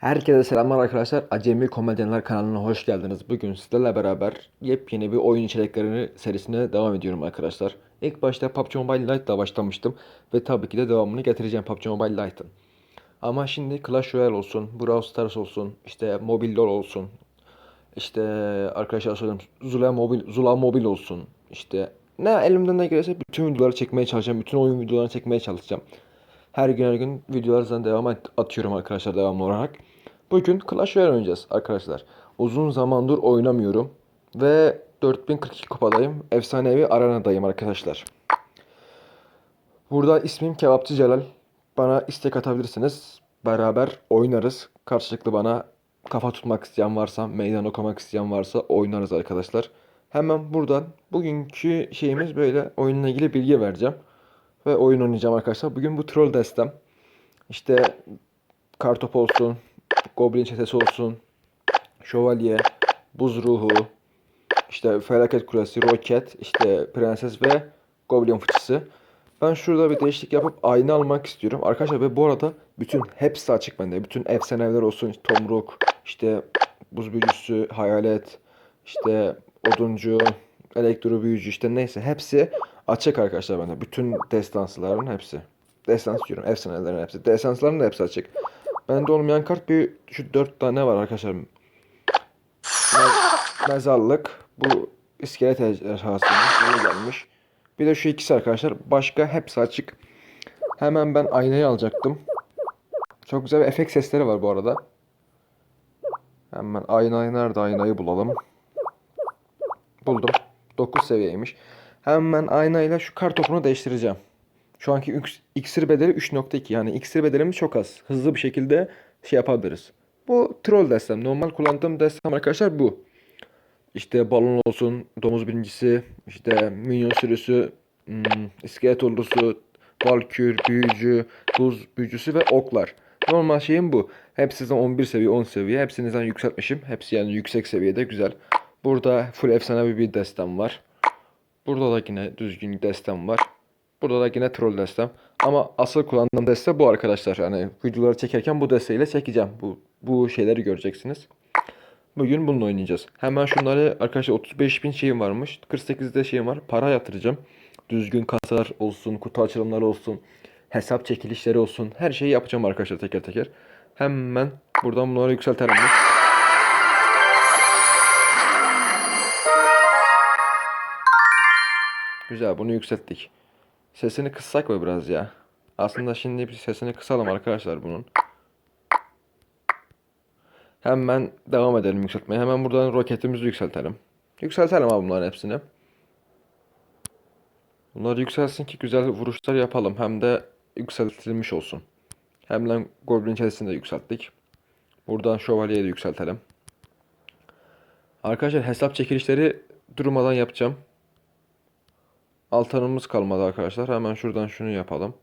Herkese selamlar arkadaşlar. Acemi Komedyenler kanalına hoş geldiniz. Bugün sizlerle beraber yepyeni bir oyun içeriklerini serisine devam ediyorum arkadaşlar. İlk başta PUBG Mobile Lite'la başlamıştım ve tabii ki de devamını getireceğim PUBG Mobile Lite'ın. Ama şimdi Clash Royale olsun, Brawl Stars olsun, işte Mobile LoL olsun, işte arkadaşlar söyleyeyim Zula Mobil, Zula Mobil olsun. İşte ne elimden ne gelirse bütün videoları çekmeye çalışacağım. Bütün oyun videolarını çekmeye çalışacağım. Her gün her gün videolar zaten devam atıyorum arkadaşlar devamlı olarak. Bugün Clash Royale oynayacağız arkadaşlar. Uzun zamandır oynamıyorum. Ve 4042 kupadayım. Efsanevi arenadayım arkadaşlar. Burada ismim Kebapçı Celal. Bana istek atabilirsiniz. Beraber oynarız. Karşılıklı bana kafa tutmak isteyen varsa, meydan okumak isteyen varsa oynarız arkadaşlar. Hemen buradan bugünkü şeyimiz böyle oyunla ilgili bilgi vereceğim. Ve oyun oynayacağım arkadaşlar. Bugün bu troll destem. İşte kartop olsun, goblin çetesi olsun, şövalye, buz ruhu, işte felaket kulesi, roket, işte prenses ve goblin fıçısı. Ben şurada bir değişiklik yapıp ayna almak istiyorum. Arkadaşlar ve bu arada bütün hepsi açık bende. Bütün efsaneler olsun, tomruk, işte buz büyücüsü, hayalet, işte oduncu, elektro büyücü işte neyse hepsi açık arkadaşlar bende. Bütün destansların hepsi. Destans diyorum, efsanelerin hepsi. Destansların da hepsi açık. Bende olmayan kart bir şu dört tane var arkadaşlar. Me- mezarlık. Bu iskelet ejderhasının yeni gelmiş. Bir de şu ikisi arkadaşlar. Başka hepsi açık. Hemen ben aynayı alacaktım. Çok güzel bir efekt sesleri var bu arada. Hemen aynayı nerede aynayı bulalım. Buldum. 9 seviyeymiş. Hemen aynayla şu kar topunu değiştireceğim. Şu anki iks- iksir bedeli 3.2 yani iksir bedelimiz çok az. Hızlı bir şekilde şey yapabiliriz. Bu troll destem. Normal kullandığım destem arkadaşlar bu. İşte balon olsun, domuz birincisi, işte minyon sürüsü, hmm, iskelet ordusu, valkür, büyücü, buz büyücüsü ve oklar. Normal şeyim bu. Hepsinden 11 seviye, 10 seviye. Hepsinizden yükseltmişim. Hepsi yani yüksek seviyede güzel. Burada full efsanevi bir destem var. Burada da yine düzgün destem var. Burada da yine troll destem. Ama asıl kullandığım deste bu arkadaşlar. Yani videoları çekerken bu desteğiyle çekeceğim. Bu, bu şeyleri göreceksiniz. Bugün bununla oynayacağız. Hemen şunları arkadaşlar 35 bin şeyim varmış. 48'de şeyim var. Para yatıracağım. Düzgün kasalar olsun, kutu açılımları olsun, hesap çekilişleri olsun. Her şeyi yapacağım arkadaşlar teker teker. Hemen buradan bunları yükseltelim. Güzel bunu yükselttik. Sesini kıssak mı biraz ya? Aslında şimdi bir sesini kısalım arkadaşlar bunun. Hemen devam edelim yükseltmeye. Hemen buradan roketimizi yükseltelim. Yükseltelim abi bunların hepsini. Bunlar yükselsin ki güzel vuruşlar yapalım. Hem de yükseltilmiş olsun. Hemen Goblin çetesini de yükselttik. Buradan şövalyeyi de yükseltelim. Arkadaşlar hesap çekilişleri durmadan yapacağım. Altanımız kalmadı arkadaşlar. Hemen şuradan şunu yapalım.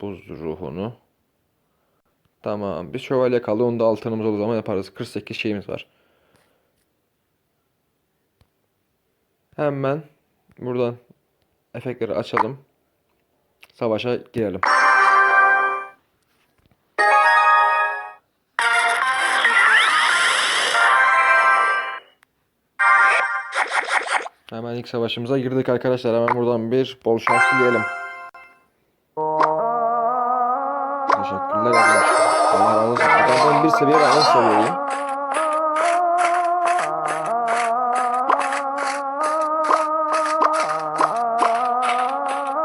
Buz ruhunu. Tamam. Bir şövalye kaldı. Onu da altınımız olduğu zaman yaparız. 48 şeyimiz var. Hemen buradan efektleri açalım. Savaşa girelim. Hemen ilk savaşımıza girdik arkadaşlar. Hemen buradan bir bol şans dileyelim. Teşekkürler arkadaşlar. Allah razı olsun. Bir seviye ben 10 seviyeyim.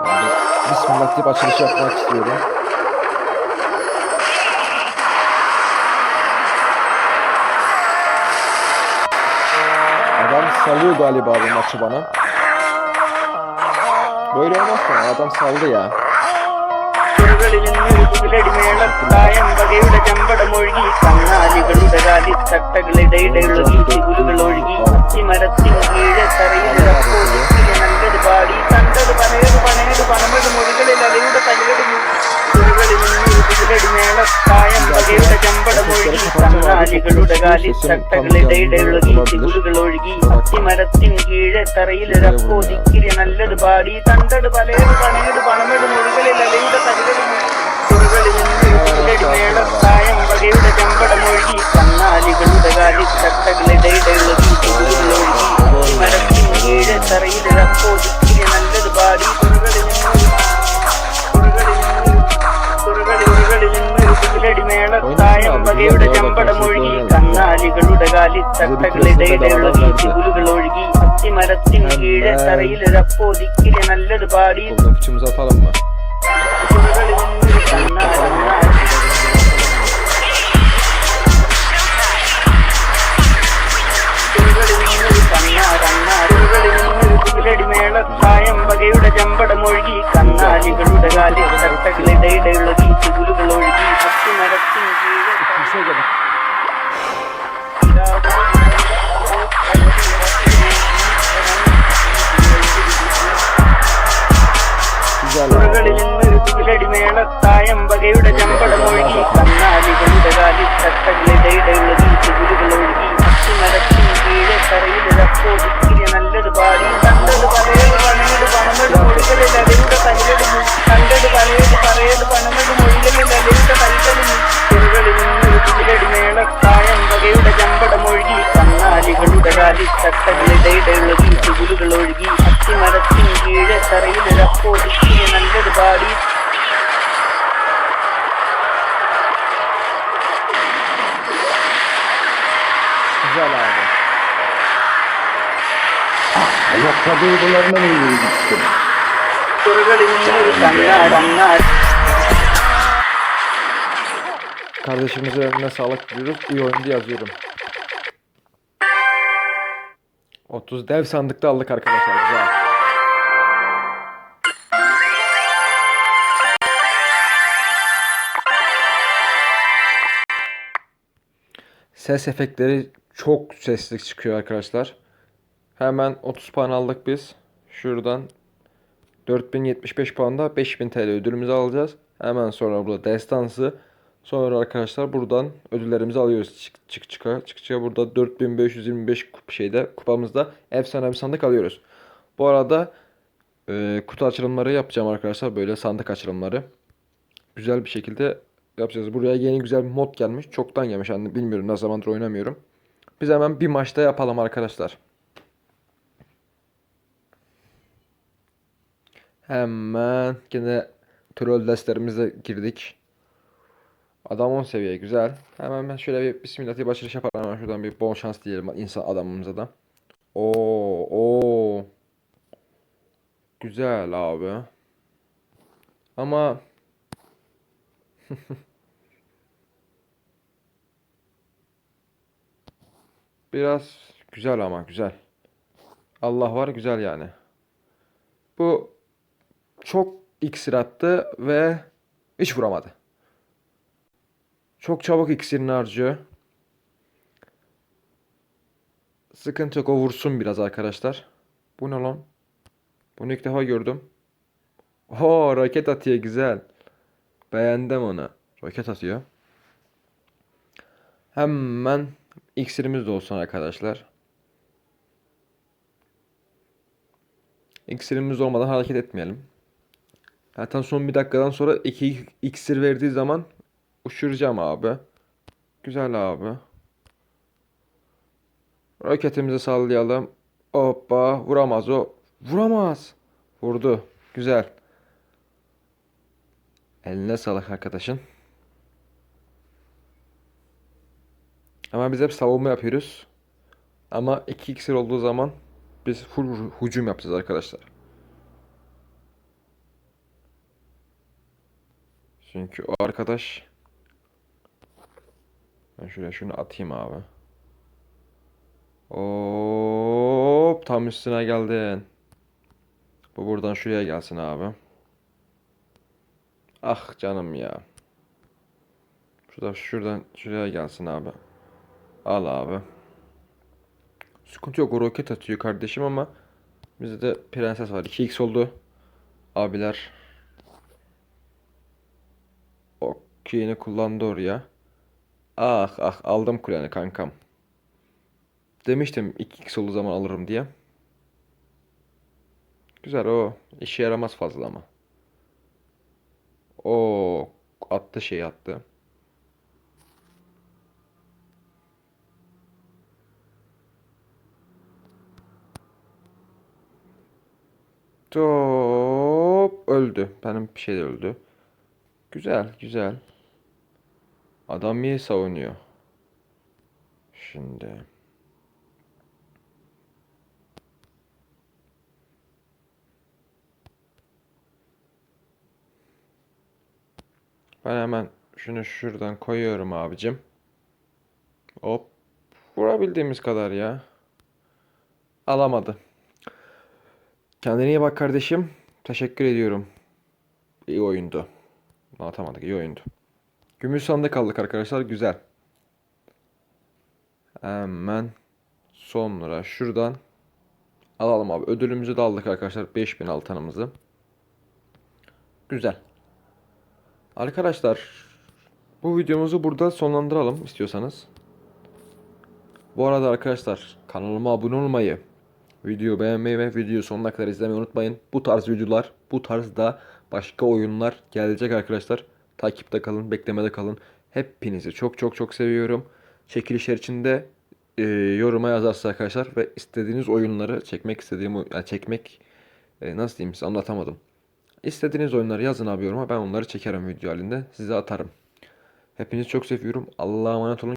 Ben de Bismillah deyip açılış yapmak istiyorum. Adam salıyor galiba bu maçı bana. Böyle olmaz mı? Adam saldı ya. കുറുകളിൽ പകയുടെ ചമ്പടമൊഴുകി കന്നാലികളുടെ കാലിൽ ചട്ടകളിടയിടെ ഇളകി ചിഗുലുകൾ ഒഴുകി അത്തിമരത്തിൻ കീഴെ തറയിലൊരപ്പോതിക്കിരി നല്ലത് പാടി തണ്ടട് പലയത് പണയട് പണമെട് മൊഴികളിൽ അലയുടെ തകിടടി മേളത്തായം പകയുടെ ചമ്പടമൊഴുകി കന്നാലികളുടെ ചട്ടകളിടയിലുള്ള വീതികുലുകൾ ഒഴുകി അത്തിമരത്തിൻ കീഴെ തറയിൽ ഒരപ്പോതിക്കിലെ നല്ലൊരു പാടി. മേളത്തായം പകയുടെ ചമ്പടം ഒഴുകി കന്നാലികളുടെ കാലിൽ ചട്ടകളിടയിലുള്ള വീട്ടുകുലുകൾ ഒഴുകി പത്തിമരത്തിൻ കീഴെ മേളത്തായം വകയുടെ ചമ്പടം ഒഴുകി. കണ്ണാലി കൊണ്ടുകാലി തട്ടകളിടയിടയിൽ വീശി ഗുരുകൾ ഒഴുകി. അത്തി നടത്തി കീഴെ കരയിൽ രക്ഷോദിച്ചു Güzel abi. Ah, yok tabii bunlarla mı gittim? Kardeşimize önüne sağlık diliyoruz. İyi oyundu yazıyorum. 30 dev sandıkta aldık arkadaşlar. Güzel. Ses efektleri çok sesli çıkıyor arkadaşlar. Hemen 30 puan aldık biz. Şuradan 4075 puanda 5000 TL ödülümüzü alacağız. Hemen sonra burada destansı. Sonra arkadaşlar buradan ödüllerimizi alıyoruz. Çık çık çıka çık çıka burada 4525 kup şeyde kupamızda efsane bir sandık alıyoruz. Bu arada e, kutu açılımları yapacağım arkadaşlar. Böyle sandık açılımları. Güzel bir şekilde yapacağız. Buraya yeni güzel bir mod gelmiş. Çoktan gelmiş. Yani bilmiyorum ne zamandır oynamıyorum. Biz hemen bir maçta yapalım arkadaşlar. Hemen yine troll derslerimize girdik. Adam 10 seviye güzel. Hemen ben şöyle bir bismillah başarış yapalım. Hemen şuradan bir bol şans diyelim insan adamımıza da. Oo, oo. Güzel abi. Ama biraz güzel ama güzel. Allah var güzel yani. Bu çok iksir attı ve hiç vuramadı. Çok çabuk iksirini harcıyor. Sıkıntı yok o vursun biraz arkadaşlar. Bu ne lan? Bunu ilk defa gördüm. Oo roket atıyor güzel. Beğendim onu. Roket atıyor. Hemen iksirimiz de olsun arkadaşlar. İksirimiz olmadan hareket etmeyelim. Zaten son bir dakikadan sonra iki iksir verdiği zaman uçuracağım abi. Güzel abi. Roketimizi sallayalım. Hoppa vuramaz o. Vuramaz. Vurdu. Güzel. Eline sağlık arkadaşın. Ama biz hep savunma yapıyoruz. Ama iki iksir olduğu zaman biz full hücum yapacağız arkadaşlar. Çünkü o arkadaş ben şuraya şunu atayım abi. Hop tam üstüne geldin. Bu buradan şuraya gelsin abi. Ah canım ya. Şurada şuradan şuraya gelsin abi. Al abi. Sıkıntı yok o roket atıyor kardeşim ama bizde de prenses var. 2x oldu. Abiler. O şeyini kullandı oraya. Ah ah aldım kuleni kankam. Demiştim 2x olduğu zaman alırım diye. Güzel o işe yaramaz fazla ama. O attı şey attı. Top öldü. Benim bir şey de öldü. Güzel, güzel. Adam niye savunuyor? Şimdi. Ben hemen şunu şuradan koyuyorum abicim. Hop. Vurabildiğimiz kadar ya. Alamadı. Kendine iyi bak kardeşim. Teşekkür ediyorum. İyi oyundu. Atamadık. iyi oyundu. Gümüş sandık kaldık arkadaşlar. Güzel. Hemen sonra şuradan alalım abi. Ödülümüzü de aldık arkadaşlar. 5000 altınımızı. Güzel. Arkadaşlar bu videomuzu burada sonlandıralım istiyorsanız. Bu arada arkadaşlar kanalıma abone olmayı, videoyu beğenmeyi ve videoyu sonuna kadar izlemeyi unutmayın. Bu tarz videolar, bu tarzda başka oyunlar gelecek arkadaşlar. Takipte kalın, beklemede kalın. Hepinizi çok çok çok seviyorum. Çekilişler içinde e, yoruma yazarsa arkadaşlar ve istediğiniz oyunları çekmek istediğim yani çekmek e, nasıl diyeyim size anlatamadım. İstediğiniz oyunları yazın abi yoruma ben onları çekerim video halinde size atarım. Hepinizi çok seviyorum. Allah'a emanet olun.